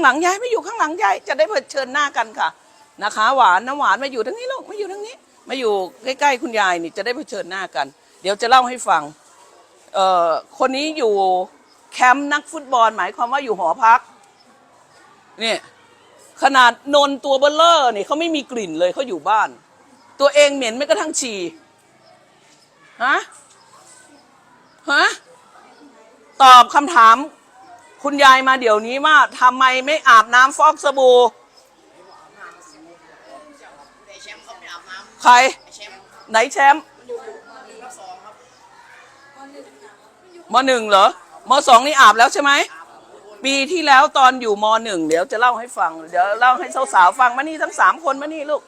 างหลังยายไมาอยู่ข้างหลังยายจะได้เผชิญหน้ากันค่ะนะคะ หวานน้ำหวานมาอยู่ทั้งนี้ลูกมาอยู่ทั้งนี้ มาอยู่ใกล้ๆคุณยายนี่จะได้เผชิญหน้ากัน เดี๋ยวจะเล่าให้ฟังเอ่อคนนี้อยู่แคมป์นักฟุตบอลหมายความว่าอยู่หอพักนี่ขนาดนนตัวเบลเลอร์นี่เขาไม่มีกลิ่นเลยเขาอยู่บ้าน ตัวเองเหม็นไม่กระทั่งฉี่ฮะฮะตอบคำถาม คุณยายมาเดี๋ยวนี้ว่าทำไมไม่อาบน้ำฟอกสบู่ใคร ไหนแชมป์อยู่หนึ่งรับสองครับมหนึ่งเหรอมสองนี่อาบแล้วใช่ไหมปีที่แล้วตอนอยู่มหนึ่งเดี๋ยวจะเล่าให้ฟัง เดี๋ยวเล่าให้สาวๆฟังมานี่ทั้งสามคนมานี่ลูก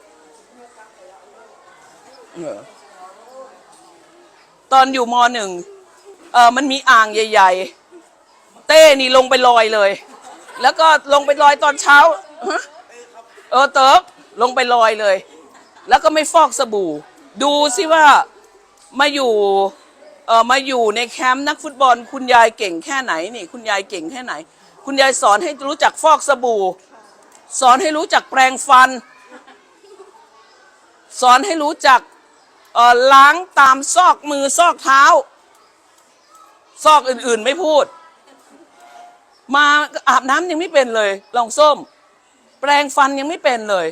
ตอนอยู่มหนึ่งเออมันมีอ่างใหญ่ ๆ เต้นี่ลงไปลอยเลย แล้วก็ลงไปลอยตอนเช้าเออเติร์กลงไปลอยเลย แล้วก็ไม่ฟอกสบู่ ดูสิว่ามาอยู่เออมาอยู่ในแคมป์นักฟุตบอล คุณยายเก่งแค่ไหนนี่ คุณยายเก่งแค่ไหน คุณยายสอนให้รู้จักฟอกสบู่ สอนให้รู้จักแปรงฟัน สอนให้รู้จักเอ่อล้างตามซอกมือซอกเท้า ซอกอื่นๆไม่พูด มาอาบน้ำยังไม่เป็นเลยลองส้ม แปรงฟันยังไม่เป็นเลย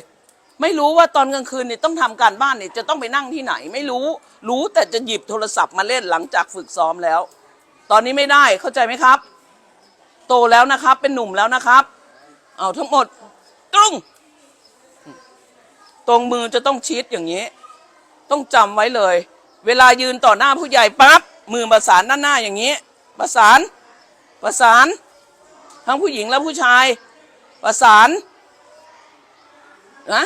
ไม่รู้ว่าตอนกลางคืนนี่ต้องทำการบ้านนี่จะต้องไปนั่งที่ไหน ไม่รู้ รู้แต่จะหยิบโทรศัพท์มาเล่นหลังจากฝึกซ้อมแล้ว ตอนนี้ไม่ได้เข้าใจไหมครับ โตแล้วนะครับ เป็นหนุ่มแล้วนะครับ เอาทั้งหมดตรงตรงมือจะต้องชิดอย่างนี้ ต้องจำไว้เลย เวลายืนต่อหน้าผู้ใหญ่ปั๊บมือประสานด้านหน้าอย่างนี้ ประสาน ประสาน ทั้งผู้หญิงและผู้ชาย ประสานนะ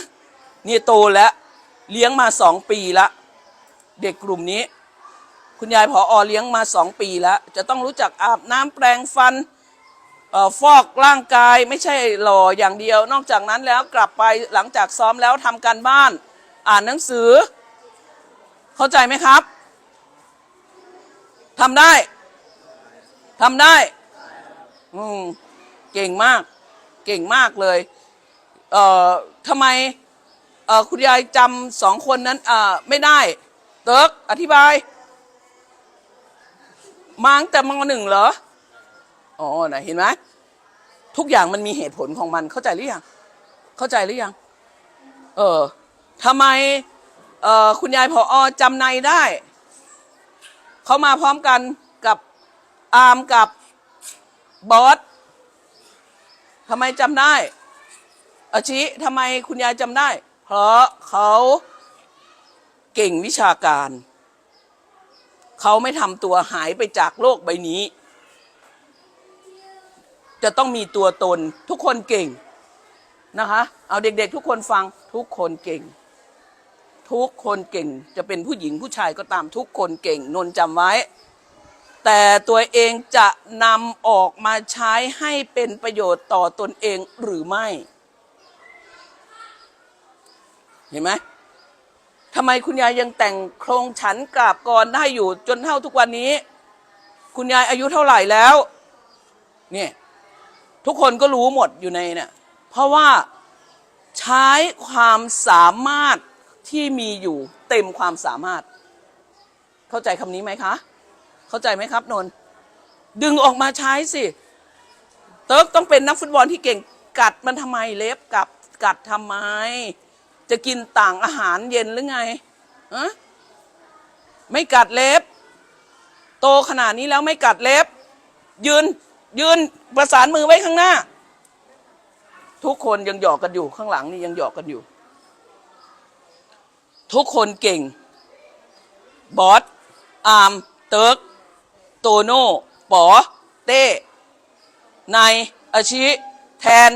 นี่โตแล้ว เลี้ยงมาสองปีละ เด็กกลุ่มนี้ คุณยายผออเลี้ยงมาสองปีแล้ว จะต้องรู้จักอาบน้ำแปรงฟันเอ่อฟอกร่างกายไม่ใช่หล่ออย่างเดียว นอกจากนั้นแล้วกลับไปหลังจากซ้อมแล้วทำการบ้าน อ่านหนังสือ เข้าใจไหมครับทำได้ทำได้ อืม เก่งมาก เก่งมากเลย เอ่อทำไมเอ่อคุณยายจำสองคนนั้นเอ่อไม่ได้ เติร์กอธิบาย มาตั้งแต่มหนึ่งเหรอ อ๋อนะเห็นไหมทุกอย่างมันมีเหตุผลของมันเข้าใจหรือยัง เข้าใจหรือยัง เออทำไมเอ่อคุณยายพออจำในได้ เขามาพร้อมกันกับอาร์มกับบอส ทำไมจำได้ อาชิทำไมคุณยายจำได้ เพราะเขาเก่งวิชาการ เขาไม่ทำตัวหายไปจากโลกใบนี้ จะต้องมีตัวตนทุกคนเก่งนะคะ เอาเด็กๆ ทุกคนฟังทุกคนเก่ง ทุกคนเก่งจะเป็นผู้หญิงผู้ชายก็ตามทุกคนเก่ง นนจำไว้ แต่ตัวเองจะนำออกมาใช้ให้เป็นประโยชน์ต่อตนเองหรือไม่ เห็นไหมทำไมคุณยายยังแต่งโครงฉันกราบกรได้อยู่จนเท่าทุกวันนี้ คุณยายอายุเท่าไหร่แล้ว เนี่ย ทุกคนก็รู้หมดอยู่ในเนี่ยเพราะว่าใช้ความสามารถที่มีอยู่เต็มความสามารถ เข้าใจคำนี้ไหมคะ เข้าใจไหมครับนนดึงออกมาใช้สิ เติร์กต้องเป็นนักฟุตบอลที่เก่งกัดมันทำไมเล็บกับกัดทำไม จะกินต่างอาหารเย็นหรือไงอะไม่กัดเล็บ โตขนาดนี้แล้วไม่กัดเล็บ ยืนยืนประสานมือไว้ข้างหน้า ทุกคนยังหยอกกันอยู่ข้างหลังนี่ยังหยอกกันอยู่ ทุกคนเก่ง บอสอาร์มเติร์ก โตโน่ป๋อเต้นายอาชิ แทน